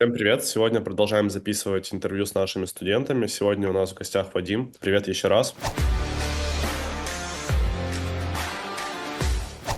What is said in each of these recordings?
Всем привет! Сегодня продолжаем записывать интервью с нашими студентами. Сегодня у нас в гостях Вадим. Привет еще раз.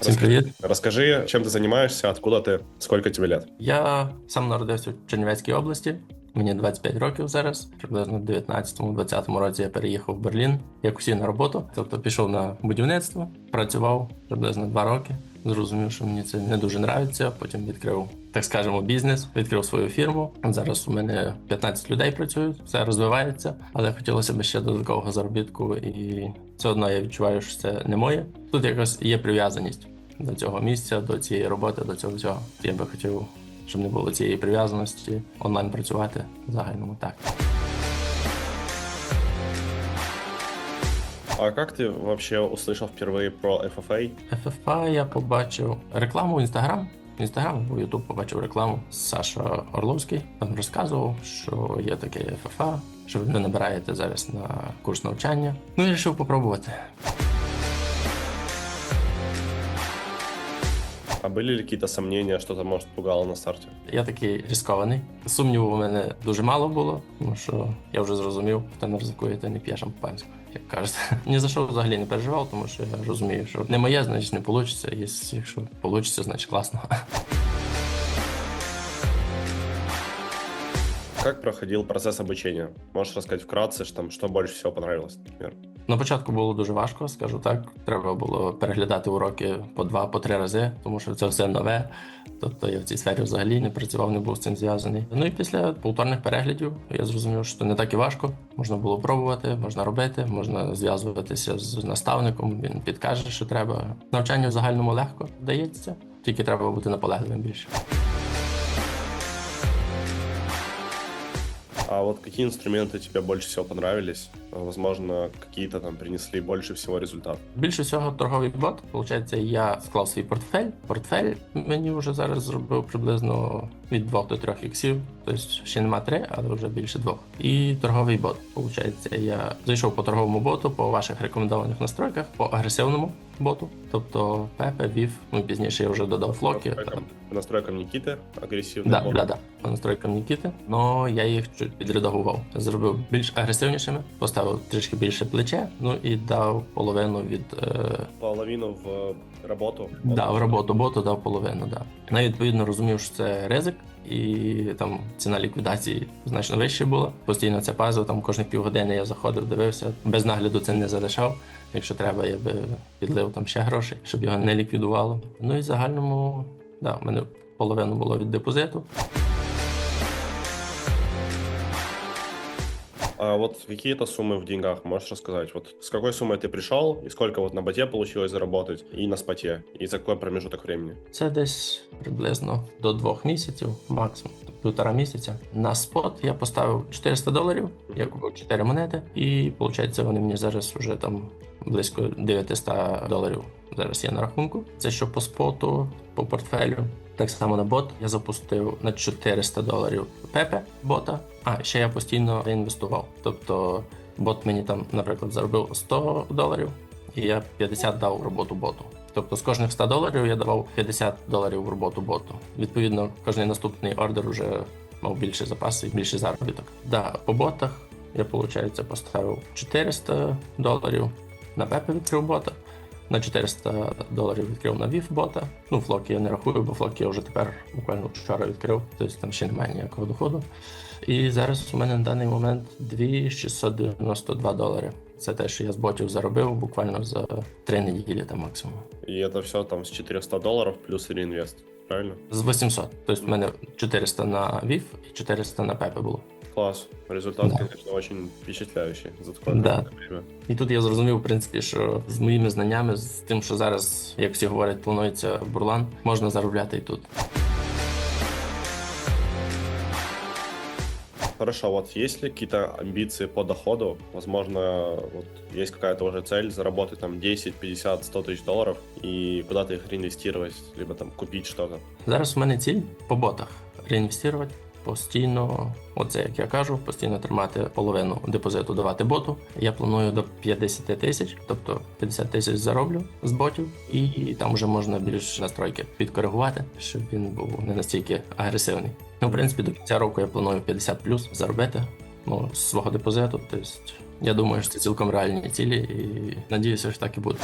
Всім привіт. Расскажи, чем ты занимаешься, откуда ты, сколько тебе лет? Я сам народився в Чернівецькій області. Мені 25 років зараз. Приблизно в 19-20 році я переїхав в Берлін як усі на роботу. Тобто пішов на будівництво, працював приблизно 2 роки. Зрозумів, що мені це не дуже нравиться. Потім відкрив, так скажемо, бізнес, відкрив свою фірму. Зараз у мене 15 людей працюють, все розвивається, але хотілося б ще додаткового заробітку, і все одно я відчуваю, що це не моє. Тут якось є прив'язаність до цього місця, до цієї роботи, до цього всього. Я би хотів, щоб не було цієї прив'язаності, онлайн працювати в загальному так. А как ты вообще услышал впервые про FFA? FFA я побачив рекламу в Інстаграм. В Інстаграм або Ютуб побачив рекламу. Саша Орловський там розказував, що є таке FFA, що ви набираєте зараз на курс навчання. Ну і вирішив попробувати. А были ли какие-то сомнения, что-то, пугало на старте? Я такий ризикований. Сумніву у мене дуже мало було, тому що я вже зрозумів, хто не ризикує, той не п'є шампанського, як кажуть. Ні за що взагалі не переживав, тому що я розумію, що не моє, значить не вийде. Якщо вийде, значить класно. Как проходил процесс обучения? Можешь рассказать вкратце, что, там, что больше всего понравилось, например? На початку було дуже важко, скажу так. Треба було переглядати уроки по два, по три рази, тому що це все нове. Тобто я в цій сфері взагалі не працював, не був з цим зв'язаний. Ну і після повторних переглядів я зрозумів, що не так і важко. Можна було пробувати, можна робити, можна зв'язуватися з наставником. Він підкаже, що треба. Навчання в загальному легко вдається, тільки треба бути наполегливим більше. А вот какие инструменты тебе больше всего понравились? Возможно, какие-то там принесли больше всего результат? Більше всього торговий бот. Получається, я склав свій портфель. Портфель мені вже зараз зробив приблизно від 2 до 3 іксів. Тобто ще нема 3, але вже більше двох. І торговий бот. Получається, я зайшов по торговому боту, по ваших рекомендованих настройках, по агресивному боту, тобто Пепе, Вів, ну пізніше я вже додав флоки. По настройкам, по настройкам Никиты, агрессивный Да, бот. да, да, по настройкам Нікіти. Но я їх чуть підредагував. Зробив більш агресивнішими, поставив трішки більше плече, ну і дав половину від е, Половину в работу. Да, в роботу боту дав половину, да. Навіть відповідно розумів, що це ризик, і там ціна ліквідації значно вища була. Постійно це пазу, там кожні півгодини я заходив, дивився. Без нагляду це не залишав. Якщо треба, я би підлив там ще грошей, щоб його не ліквідувало. Ну і в загальному, да, в мене половину було від депозиту. А вот какие-то суммы в деньгах можешь рассказать? Вот с какой суммой ты пришел и сколько вот на боте получилось заработать и на споте? И за какой промежуток времени? Це десь приблизно до двох місяців, максимум півтора місяця. На спот я поставив 400 доларів, я купив 4 монети, і виходить, вони мені зараз вже там близько 900 доларів. Зараз є на рахунку. Це що по споту, по портфелю. Так само на бот я запустив на 400 доларів пепе бота. А ще я постійно реінвестував. Тобто бот мені там, наприклад, заробив 100 доларів, і я 50 дав в роботу боту. Тобто з кожних 100 доларів я давав 50 доларів в роботу боту. Відповідно, кожний наступний ордер вже мав більше запаси і більший заробіток. Да, по ботах я, виходить, поставив 400 доларів на Пепе відкрив бота. На 400 доларів відкрив на Вів бота. Ну, флоки я не рахую, бо флоки я вже тепер буквально вчора відкрив, тобто там ще немає ніякого доходу. І зараз у мене на даний момент 2692 долари. Це те, що я з ботів заробив буквально за 3 неділі там максимум. И это все там с 400 долларов плюс реинвест, правильно? З 800. Тобто в мене 400 на Вів і 400 на Пепе було. Класс. Результат, Да. конечно, очень впечатляющий за такое Да. короткое время. І тут я зрозумів, в принципі, що з моїми знаннями, з тим, що зараз, як всі говорять, планується бурлан, можна заробляти і тут. Хорошо, вот есть ли какие-то амбиции по доходу? Возможно, вот есть какая-то уже цель заработать там 10, 50, 100 тысяч долларов и куда-то их реинвестировать, либо там купить что-то. Зараз у мене ціль по ботах реінвестувати постійно, оце як я кажу, постійно тримати половину депозиту давати боту. Я планую до 50 тисяч, тобто 50 тисяч зароблю з ботів, і там вже можна більш настройки підкоригувати, щоб він був не настільки агресивний. Ну, в принципі, до кінця року я планую 50 плюс заробити ну, з свого депозиту. Тобто, я думаю, що це цілком реальні цілі, і надіюся, що так і буде.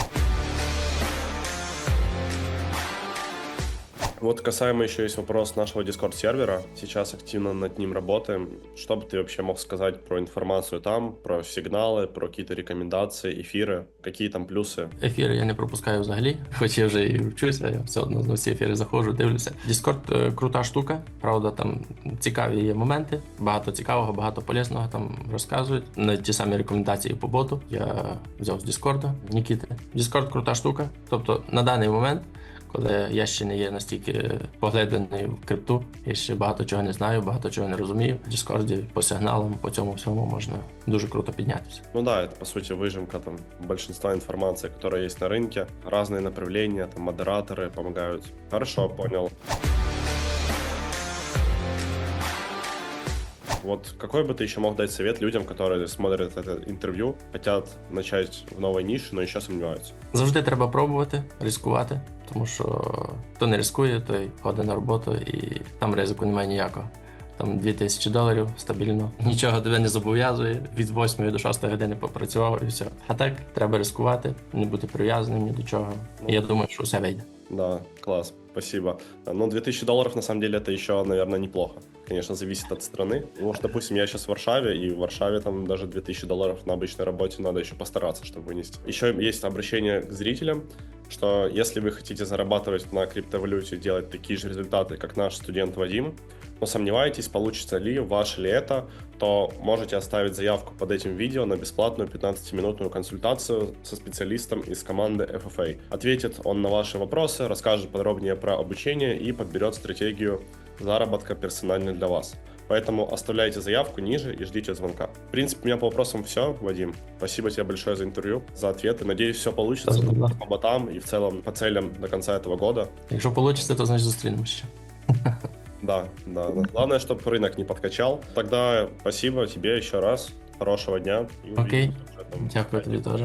Вот касаемо еще есть вопрос нашего Discord сервера. Сейчас активно над ним работаем. Что бы ты вообще мог сказать про информацию там, про сигналы, про какие-то рекомендации, эфиры? Какие там плюсы? Ефіри я не пропускаю взагалі, хоч я вже і вчуся, я все одно на всі ефіри заходжу, дивлюся. Discord е, крута штука, правда, там цікаві є моменти, багато цікавого, багато полезного там розказують. На ті самі рекомендації по боту я взяв з Discord, Нікіти. Discord крута штука. Тобто на даний момент. Коли я ще не є настільки поглиблений в крипту, я ще багато чого не знаю, багато чого не розумію. В Discord по сигналам, по цьому всьому можна дуже круто піднятися. Ну да, это по сути выжимка там большинства информации, которая есть на рынке. Разные направления, там модераторы помогают. Хорошо, понял. Вот какой бы ты еще мог дать совет людям, которые смотрят это интервью, хотят начать в новой нише, но еще сомневаются? Завжди треба пробувати, ризикувати, тому що хто не ризикує, той ходить на роботу і там ризику немає ніякого. Там 2000 доларів стабільно, нічого тебе не зобов'язує. Від 8 до 6 години попрацював і все. А так треба ризикувати, не бути прив'язаним ні до чого. І я думаю, що все вийде. Да, класс, спасибо. Ну, 2000 долларов, на самом деле, это еще, наверное, неплохо. Конечно, зависит от страны. Потому что, допустим, я сейчас в Варшаве, и в Варшаве там даже 2000 долларов на обычной работе надо еще постараться, чтобы вынести. Еще есть обращение к зрителям, что если вы хотите зарабатывать на криптовалюте, делать такие же результаты, как наш студент Вадим, но сомневаетесь, получится ли, ваше ли это, то можете оставить заявку под этим видео на бесплатную 15-минутную консультацию со специалистом из команды FFA. Ответит он на ваши вопросы, расскажет подробнее про обучение и подберет стратегию заработка персонально для вас. Поэтому оставляйте заявку ниже и ждите звонка. В принципе, у меня по вопросам все, Вадим. Спасибо тебе большое за интервью, за ответы. Надеюсь, все получится Да-да-да. по ботам и в целом по целям до конца этого года. Якщо вийде, то значить зустрінемося. Да, да, да. Главное, чтобы рынок не подкачал. Тогда спасибо тебе еще раз. Хорошего дня. Окей. Дякую тобі теж.